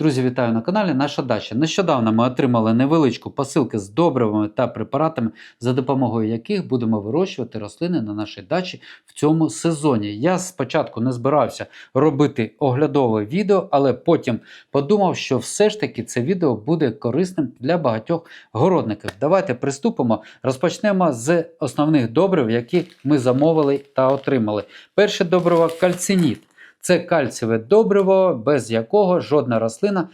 Друзі, вітаю на каналі Наша Дача. Нещодавно ми отримали невеличку посилку з добривами та препаратами, за допомогою яких будемо вирощувати рослини на нашій дачі в цьому сезоні. Я спочатку не збирався робити оглядове відео, але потім подумав, що все ж таки це відео буде корисним для багатьох городників. Давайте приступимо. Розпочнемо з основних добрив, які ми замовили та отримали. Перше добриво кальциніт. Це кальцеве добриво, без якого жодна рослина е,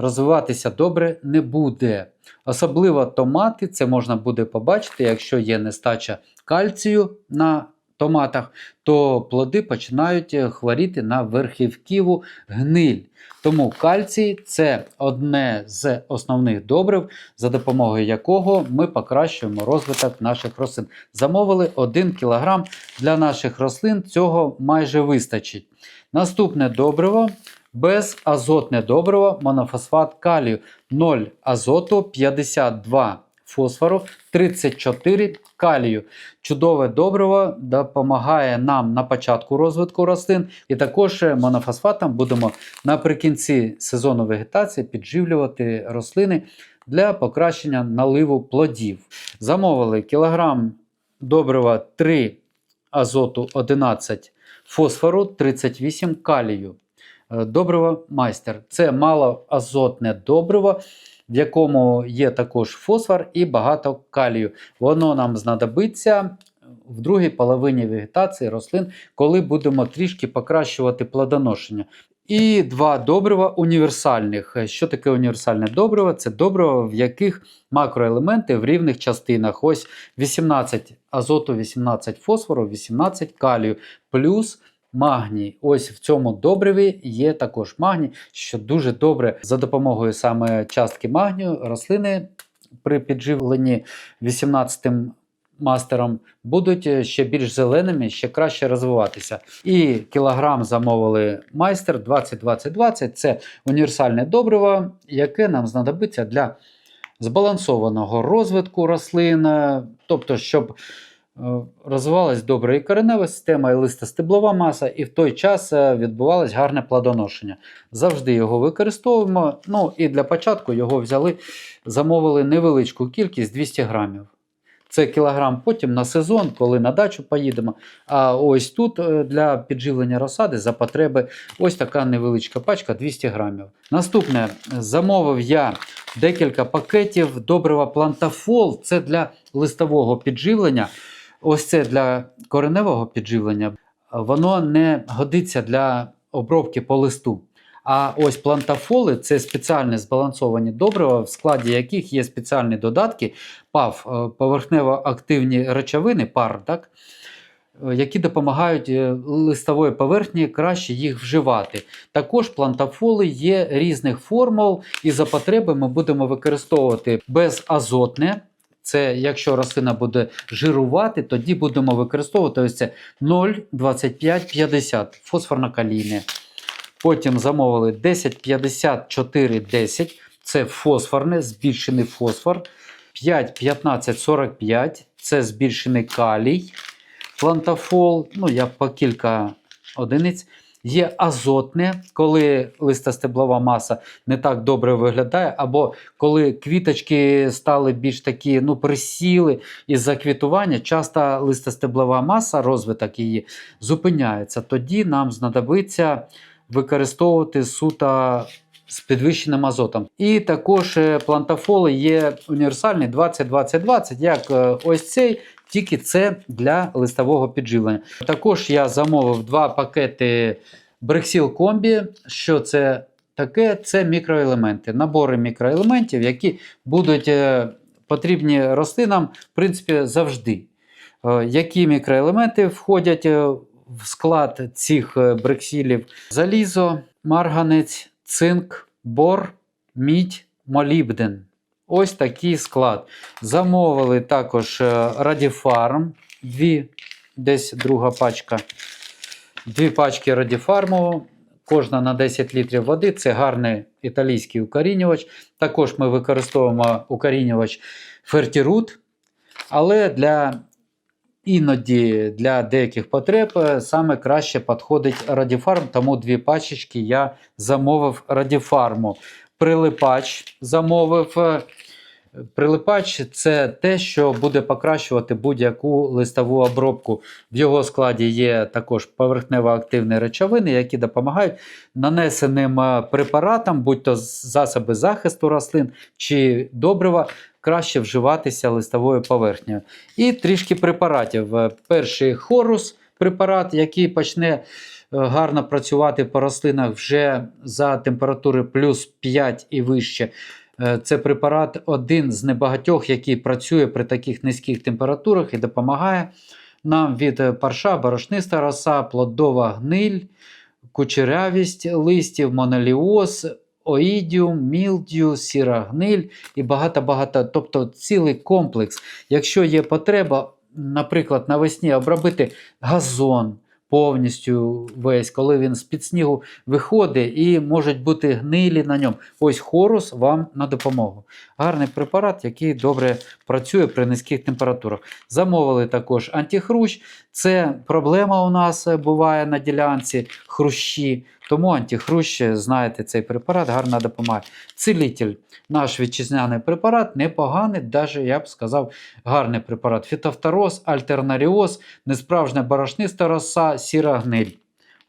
розвиватися добре не буде. Особливо томати, це можна буде побачити, якщо є нестача кальцію на томатах, то плоди починають е, хворіти на верхівківу гниль. Тому кальцій це одне з основних добрив, за допомогою якого ми покращуємо розвиток наших рослин. Замовили 1 кг для наших рослин, цього майже вистачить. Наступне добриво безазотне добриво, монофосфат калію 0 азоту, 52 фосфору, 34 калію. Чудове добриво допомагає нам на початку розвитку рослин, і також монофосфатом будемо наприкінці сезону вегетації підживлювати рослини для покращення наливу плодів. Замовили кілограм добрива 3 азоту 11 фосфору 38 калію. Е, Добриво майстер це малоазотне добриво, в якому є також фосфор і багато калію. Воно нам знадобиться в другій половині вегетації рослин, коли будемо трішки покращувати плодоношення. І два добрива універсальних. Що таке універсальне добриво? Це добриво, в яких макроелементи в рівних частинах. Ось 18 азоту, 18 фосфору, 18 калію, плюс магній. Ось в цьому добриві є також магній, що дуже добре за допомогою саме частки магнію рослини при підживленні 18 мастером будуть ще більш зеленими, ще краще розвиватися. І кілограм замовили майстер 20-20-20. Це універсальне добриво, яке нам знадобиться для збалансованого розвитку рослин, тобто, щоб е, розвивалась добре і коренева система, і листостеблова маса, і в той час е, відбувалось гарне плодоношення. Завжди його використовуємо. Ну і для початку його взяли, замовили невеличку кількість 200 грамів. Це кілограм потім на сезон, коли на дачу поїдемо. А ось тут е, для підживлення розсади за потреби ось така невеличка пачка 200 грамів. Наступне замовив я декілька пакетів добрива плантафол. Це для листового підживлення. Ось це для кореневого підживлення. Воно не годиться для обробки по листу. А ось плантафоли це спеціальні збалансовані добрива, в складі яких є спеціальні додатки, ПАВ, е, поверхнево-активні речовини, пар, так? е, які допомагають е, листової поверхні краще їх вживати. Також плантафоли є різних формул, і за потреби ми будемо використовувати безазотне. Це якщо рослина буде жирувати, тоді будемо використовувати ось це 0,2550 фосфорно-калійне. Потім замовили 10,54,10. Це фосфорне, збільшений фосфор. 5,15,45 це збільшений калій. Плантафол, ну я по кілька одиниць. Є азотне, коли листостеблова маса не так добре виглядає, або коли квіточки стали більш такі, ну, присіли із-за квітування, часто листостеблова маса, розвиток її зупиняється. Тоді нам знадобиться використовувати суто з підвищеним азотом. І також е, плантафоли є універсальний 20-20-20, як е, ось цей, тільки це для листового підживлення. Також я замовив два пакети Брексіл Комбі. Що це таке? Це мікроелементи, набори мікроелементів, які будуть е, потрібні рослинам, в принципі, завжди. Е, Які мікроелементи входять е, в склад цих брексілів? Залізо, марганець, цинк, бор, мідь, молібден. Ось такий склад. Замовили також е, Радіфарм, дві, десь друга пачка. Дві пачки Радіфарму, кожна на 10 літрів води. Це гарний італійський укорінювач. Також ми використовуємо укорінювач Фертірут. Але для іноді для деяких потреб е, саме краще підходить радіфарм, тому дві пачечки я замовив радіфарму. Прилипач замовив. е, Прилипач це те, що буде покращувати будь-яку листову обробку. В його складі є також поверхнево-активні речовини, які допомагають нанесеним е, препаратам, будь-то засоби захисту рослин чи добрива, краще вживатися листовою поверхнею. І трішки препаратів. Е, Перший хорус препарат, який почне гарно працювати по рослинах вже за температури плюс 5 і вище. Е, Це препарат один з небагатьох, який працює при таких низьких температурах і допомагає нам від е, парша, борошниста роса, плодова гниль, кучерявість листів, моноліоз, оїдіум, мілдю, сіра гниль і багато-багато. Тобто цілий комплекс. Якщо є потреба, наприклад, навесні обробити газон. Повністю весь, коли він з-під снігу виходить і можуть бути гнилі на ньому. Ось хорус вам на допомогу. Гарний препарат, який добре працює при низьких температурах. Замовили також антихрущ. Це проблема у нас е, буває на ділянці хрущі. Тому антихрущ, е, знаєте, цей препарат гарно допомагає. Цілитель, наш вітчизняний препарат, непоганий, навіть я б сказав, гарний препарат. Фітофтороз, альтернаріоз, несправжня борошниста роса, сіра гниль.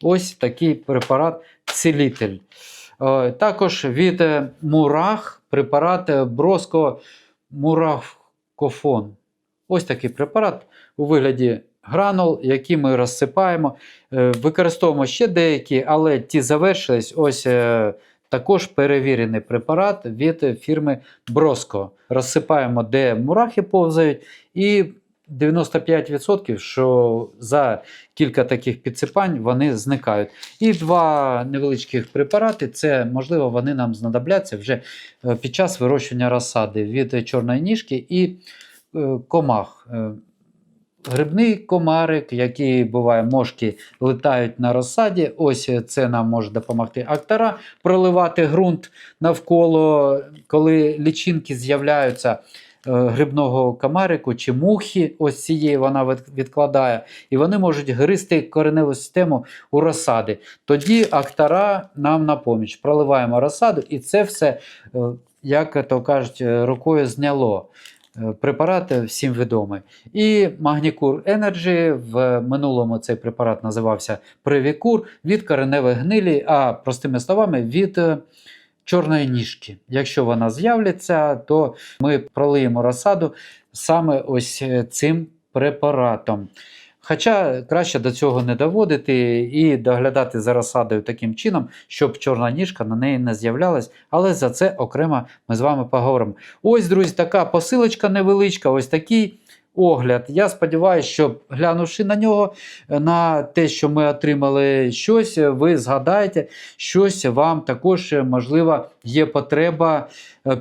Ось такий препарат цілитель. Е, Також від е, мурах препарат броско мурахкофон. Ось такий препарат у вигляді гранул, які ми розсипаємо. Е, Використовуємо ще деякі, але ті завершились. Ось е, також перевірений препарат від фірми Броско. Розсипаємо, де мурахи повзають, і 95%, що за кілька таких підсипань вони зникають. І два невеличких препарати, це можливо вони нам знадобляться вже е, під час вирощування розсади від чорної ніжки і комах. Грибний комарик, який буває, мошки летають на розсаді. Ось це нам може допомогти. Актора проливати ґрунт навколо, коли лічинки з'являються е, грибного комарику чи мухи, ось цієї вона відкладає, і вони можуть гризти кореневу систему у розсади. Тоді актора нам на поміч. Проливаємо розсаду, і це все, е, як то кажуть, е, рукою зняло. Е, Препарат е, всім відомий. І Магнікур Energy, в минулому цей препарат називався Привікур від кореневої гнилі, а простими словами, від е, чорної ніжки. Якщо вона з'являться, то ми пролиємо розсаду саме ось цим препаратом. Хоча краще до цього не доводити і доглядати за розсадою таким чином, щоб чорна ніжка на неї не з'являлась, але за це окремо ми з вами поговоримо. Ось, друзі, така посилочка невеличка, ось такий огляд. Я сподіваюся, що глянувши на нього, е, на те, що ми отримали щось, е, ви згадаєте, щось вам також, е, можливо, є потреба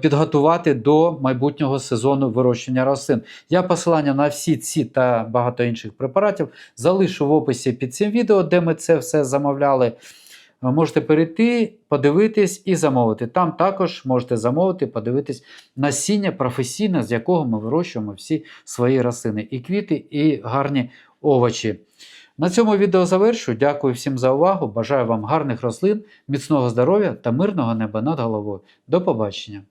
підготувати до майбутнього сезону вирощення рослин. Я посилання на всі ці та багато інших препаратів залишу в описі під цим відео, де ми це все замовляли. Ви Можете перейти, подивитись і замовити. Там також можете замовити, подивитись насіння професійне, з якого ми вирощуємо всі свої рослини, і квіти, і гарні овочі. На цьому відео завершу. Дякую всім за увагу. Бажаю вам гарних рослин, міцного здоров'я та мирного неба над головою. До побачення!